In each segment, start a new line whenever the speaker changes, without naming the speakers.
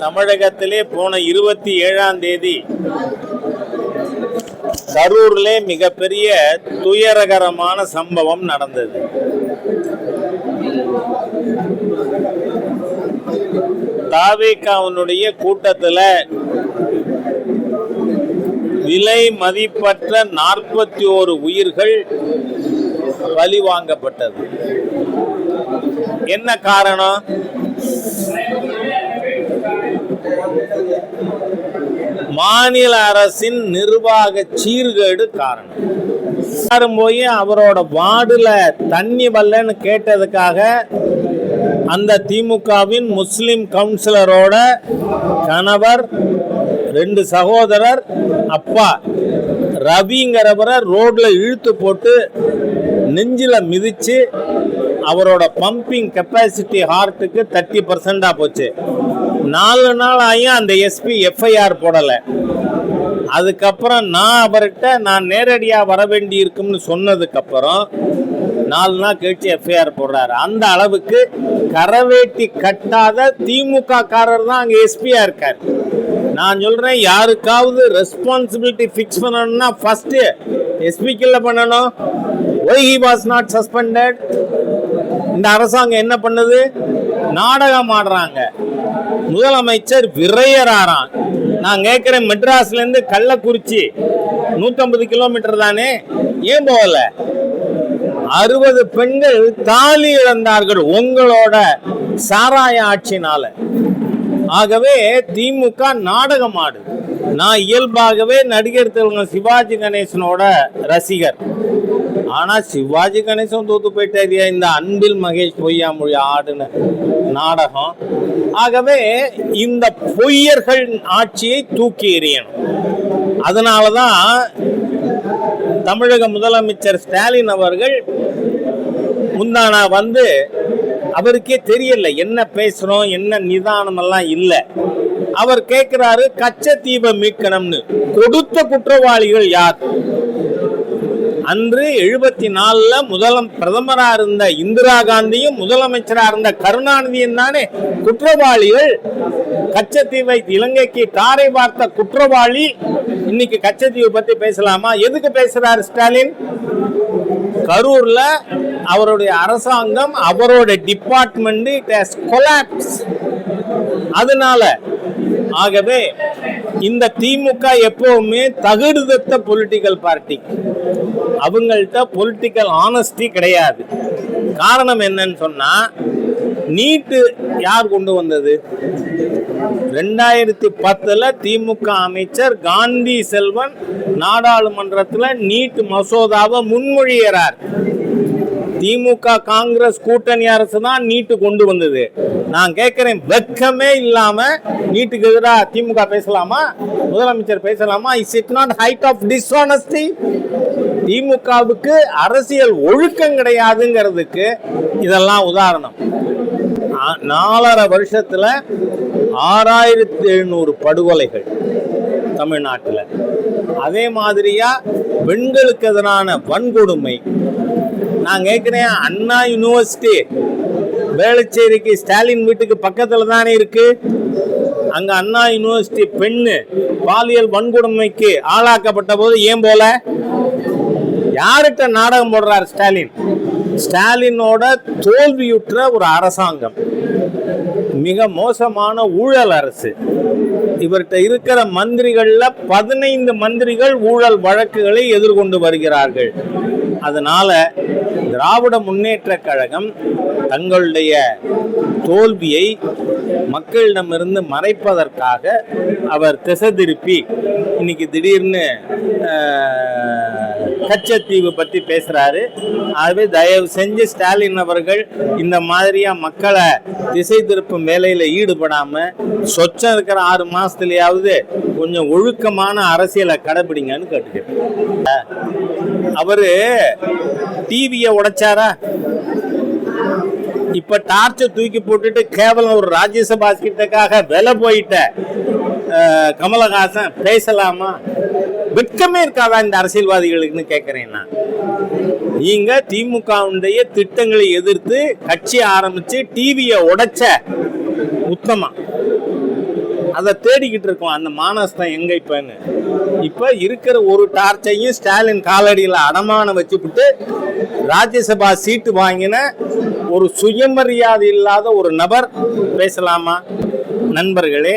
தமிழகத்திலே போன இருபத்தி ஏழாம் தேதி கரூர்லே மிகப்பெரிய துயரகரமான சம்பவம் நடந்தது. தாவேக்காவினுடைய கூட்டத்தில் விலை மதிப்பற்ற நாற்பத்தி ஓரு உயிர்கள் பலி வாங்கப்பட்டது என்ன காரணம்? மாநில அரசின் நிர்வாக சீர்கேடு காரணம். எல்லாரும் போய் அவரோட வார்டுல தண்ணி வரலன்னு கேட்டதுக்காக அந்த திமுகவின் முஸ்லிம் கவுன்சிலரோட கணவர் ரெண்டு சகோதரர் அப்பா ரவிங்கிறவரை ரோட்ல இழுத்து போட்டு நெஞ்சில மிதிச்சு அவரோட பம்பிங் கெப்பாசிட்டி ஹார்ட்டுக்கு தேர்ட்டி பர்சண்டாக போச்சு. நாலு நாள் ஆகியும் அந்த எஸ்பி எஃப்ஐஆர் போடலை. அதுக்கப்புறம் நான் அவர்கிட்ட நான் நேரடியாக வர வேண்டி இருக்கும்னு சொன்னதுக்கப்புறம் நாலு நாள் கழிச்சு எஃப்ஐஆர் போடுறாரு. அந்த அளவுக்கு கரவேட்டி கட்டாத திமுக காரர் தான் அங்கே எஸ்பியாக இருக்கார். நான் சொல்கிறேன் யாருக்காவது ரெஸ்பான்சிபிலிட்டி ஃபிக்ஸ் பண்ணணும்னா ஃபஸ்ட்டு எஸ்பிக்கில் பண்ணணும். Why he was not suspended இந்த அரசாங்கம் என்ன பண்ணுது? நாடகம் ஆடுறாங்க. முதலமைச்சர் விரையறாராம் நான் கேட்கிறேன் மெட்ராஸ்ல இருந்து கள்ளக்குறிச்சி. நூற்றம்பது கிலோமீட்டர் தானே? ஏன் போகல? அறுபது பெண்கள் தாலி இழந்தார்கள் உங்களோட சாராய ஆட்சினால ஆகவே திமுக நாடகம் ஆடுது. நான் இயல்பாகவே நடிகர் திலகம் சிவாஜி கணேசனோட ரசிகர். ஆனா சிவாஜி கணேசன் தோத்து போயிட்டாரியா இந்த அன்பில் மகேஷ் பொய்யாமொழி ஆடுன நாடகம். ஆகவே இந்த பொய்யர்கள் ஆட்சியை தூக்கி எறியணும். அதனாலதான் தமிழக முதலமைச்சர் ஸ்டாலின் அவர்கள் முந்தானா வந்து அவருக்கே தெரியல என்ன பேசுறோம் என்ன நிதானம் எல்லாம் இல்லை. அவர் கேட்கிறாரு கச்சத்தீவை மீட்கணும்னு. கொடுத்த குற்றவாளிகள் யார்? அன்று எழுபத்தி நாலுல முதலம் பிரதமரா இருந்த இந்திரா காந்தியும் முதலமைச்சரா இருந்த கருணாநிதியும் தானே குற்றவாளிகள். கச்சத்தீவை இலங்கைக்கு தாரை பார்த்த குற்றவாளி. இன்னைக்கு கச்சத்தீவு பத்தி பேசலாமா? எதுக்கு பேசுறாரு ஸ்டாலின்? கரூர்ல அவருடைய அரசாங்கம் அவரோட டிபார்ட்மெண்ட் இட் ஹஸ் கொலாப்ஸ். அதனால ஆகவே இந்த திமுக எப்பவுமே தகுடுதத்த பொலிட்டிக்கல் பார்ட்டி அவங்கள்ட்ட பொலிட்டிக்கல் ஆனஸ்டி கிடையாது. காரணம் என்னன்னு சொன்னா நீட்டு யார் கொண்டு வந்தது? ரெண்டாயிரத்தி பத்துல திமுக அமைச்சர் காந்தி செல்வன் நாடாளுமன்றத்தில் நீட் மசோதாவை முன்மொழிகிறார் திமுக காங்கிரஸ் கூட்டணி அரசு தான் நீட்டு கொண்டு வந்தது. நான் கேட்கிறேன் வெக்கமே இல்லாம நீட்டுக்கு எதிராக திமுக பேசலாமா? முதலமைச்சர் பேசலாமா? Is it not height of dishonesty திமுகவுக்கு அரசியல் ஒழுக்கம் கிடையாதுங்கிறதுக்கு இதெல்லாம் உதாரணம். நாலரை வருஷத்துல ஆறாயிரத்தி எழுநூறு படுகொலைகள் தமிழ்நாட்டில். அதே மாதிரியா பெண்களுக்கு எதிரான வன்கொடுமை நான் கேட்குறேன் அண்ணா யூனிவர்சிட்டி. வேளச்சேரிக்கு ஸ்டாலின் வீட்டுக்கு பக்கத்தில் தானே இருக்கு? அங்கே அண்ணா யூனிவர்சிட்டி பெண்ணு பாலியல் வன்கொடுமைக்கு ஆளாக்கப்பட்ட போது ஏன் போல? யார்கிட்ட நாடகம் போடுறார் ஸ்டாலின்? ஸ்டாலினோட தோல்வியுற்ற ஒரு அரசாங்கம். மிக மோசமான ஊழல் அரசு. இவர்கிட்ட இருக்கிற மந்திரிகள்ல பதினைந்து மந்திரிகள் ஊழல் வழக்குகளை எதிர்கொண்டு வருகிறார்கள். அதனால திராவிட முன்னேற்ற கழகம் தங்களுடைய தோல்வியை மக்களிடமிருந்து மறைப்பதற்காக அவர் திசை திருப்பி இன்னைக்கு திடீர்னு கச்சத்தீவு பத்தி பேசுறாரு. ஆகவே தயவு செஞ்சு ஸ்டாலின் அவர்கள் இந்த மாதிரியா மக்களை திசை திருப்பும் மேலையில் ஈடுபடாம சொச்சம் இருக்கிற ஆறு மாசத்துலயாவது கொஞ்சம் ஒழுக்கமான அரசியலை கடைபிடிங்கன்னு கேட்டுக்கிறேன். அவரு டிவியை உடைச்சாரா? இப்ப டார்ச்சை தூக்கி போட்டுட்டு கேவலம் ஒரு ராஜ்யசபா கிட்டக்காக விலை போயிட்ட கமலஹாசன் பேசலாமா? வெட்கமே இருக்காதா இந்த அரசியல்வாதிகளுக்குன்னு கேட்கறேன் நான். நீங்க திமுகவுடைய திட்டங்களை எதிர்த்து கட்சி ஆரம்பிச்சு டிவியை உடைச்ச உத்தமா. அதை தேடிக்கிட்டு இருக்கோம். அந்த மானஸ்தான் எங்க இப்பன்னு. இப்போ இருக்கிற ஒரு டார்ச்சையும் ஸ்டாலின் காலடியில் அடமான வச்சுவிட்டு ராஜ்யசபா சீட்டு வாங்கின ஒரு சுயமரியாதை இல்லாத ஒரு நபர் பேசலாமா? நண்பர்களே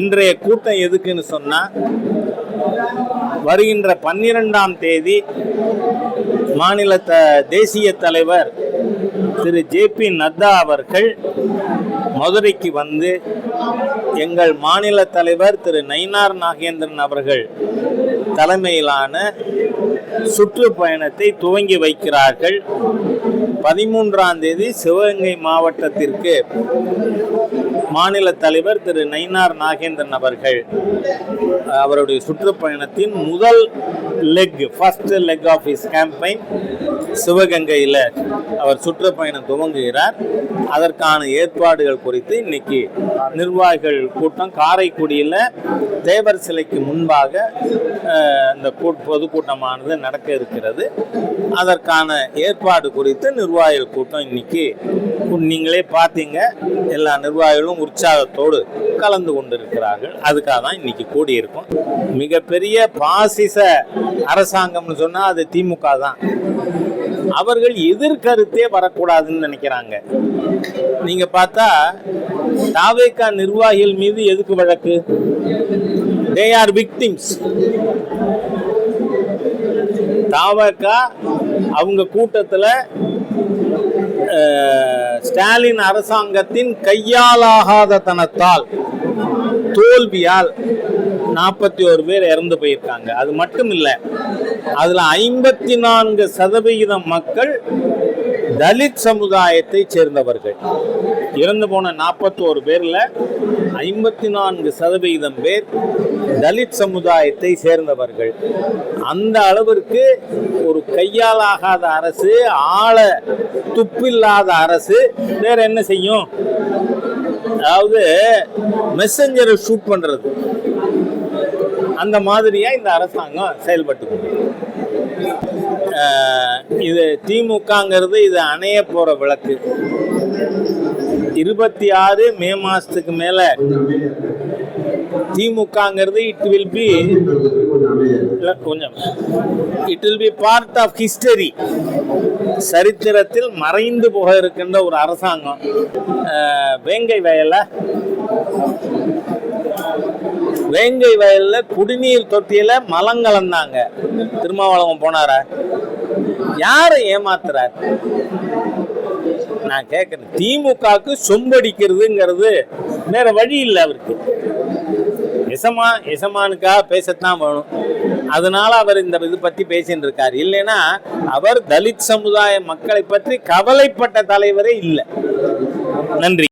இன்றைய கூட்டம் எதுக்குன்னு சொன்னால் வருகின்ற பன்னிரெண்டாம் தேதி மாநில த தேசிய தலைவர் திரு ஜே பி நட்டா அவர்கள் மதுரைக்கு வந்து எங்கள் மாநில தலைவர் திரு நயினார் நாகேந்திரன் அவர்கள் தலைமையிலான சுற்றுப்பயணத்தை துவங்கி வைக்கிறார்கள். பதிமூன்றாம் தேதி சிவகங்கை மாவட்டத்திற்கு மாநில தலைவர் திரு நயினார் நாகேந்திரன் அவர்கள் அவருடைய சுற்றுப்பயணத்தின் முதல் leg first leg of is campaign சிவகங்கையில் அவர் சுற்றுப்பயணம் துவங்குகிறார். அதற்கான ஏற்பாடுகள் குறித்து இன்னைக்கு நிர்வாகிகள் கூட்டம். காரைக்குடியில் தேவர் சிலைக்கு முன்பாக இந்த பொதுக்கூட்டமானது நடக்க இருக்கிறது. அதற்கான ஏற்பாடு குறித்து நிர்வாகிகள் கூட்டம் இன்னைக்கு நீங்களே பார்த்தீங்க. எல்லா நிர்வாகிகளும் உற்சாகத்தோடு கலந்து கொண்டிருக்கிறார்கள். அதுக்காக தான் இன்னைக்கு கூடியிருக்கும். மிகப்பெரிய பாசிச அரசாங்கம்னு சொன்னால் அது திமுக தான். அவர்கள் எதிர்கருத்தே வரக்கூடாதுன்னு நினைக்கிறாங்க. நீங்க பார்த்தா தாவேக்கா நிர்வாகிகள் மீது எதுக்கு வழக்கு? தே ஆர் விக்டிம்ஸ் தாவேக்கா அவங்க கூட்டத்தில் ஸ்டாலின் அரசாங்கத்தின் கையாலாகாத தனத்தால் தோல்வியால் நாற்பத்தி ஒரு பேர் இறந்து போயிருக்காங்க. அது மட்டும் இல்லை அதில் ஐம்பத்தி நான்கு சதவிகிதம் மக்கள் தலித் சமுதாயத்தை சேர்ந்தவர்கள். இறந்து போன நாற்பத்தோரு பேரில் ஐம்பத்தி நான்கு சதவிகிதம் பேர் தலித் சமுதாயத்தை சேர்ந்தவர்கள். அந்த அளவிற்கு ஒரு கையாலாகாத அரசு ஆள துப்பில்லாத அரசு வேற என்ன செய்யும்? அதாவது மெசஞ்சரை ஷூட் பண்ணுறது அந்த மாதிரியா இந்த அரசாங்கம் செயல்பட்டு இது திமுகங்கிறது இது அணைய போற விளக்கு. இருபத்தி ஆறு மே மாசத்துக்கு மேல திமுகங்கிறது இட் வில் பி கொஞ்சம். It will be part of history சரித்திரத்தில் மறைந்து போக இருக்கின்ற ஒரு அரசாங்கம். வேங்கை வயலை வேங்கை வயல்ல குடிநீர் தொட்டியில மலங்கலந்தாங்க திருமாவளவன் போனாரா? யாரை ஏமாத்துறார்? நான் கேட்கிறேன் திமுகவுக்கு சொம்படிக்கிறதுங்கிறது வேற வழி இல்லை அவருக்கு. எசமா எசமானுக்காக பேசத்தான் வேணும். அதனால அவர் இந்த இது பத்தி பேசிட்டு இருக்கார். இல்லைன்னா அவர் தலித் சமுதாய மக்களை பற்றி கவலைப்பட்ட தலைவரே இல்லை. நன்றி.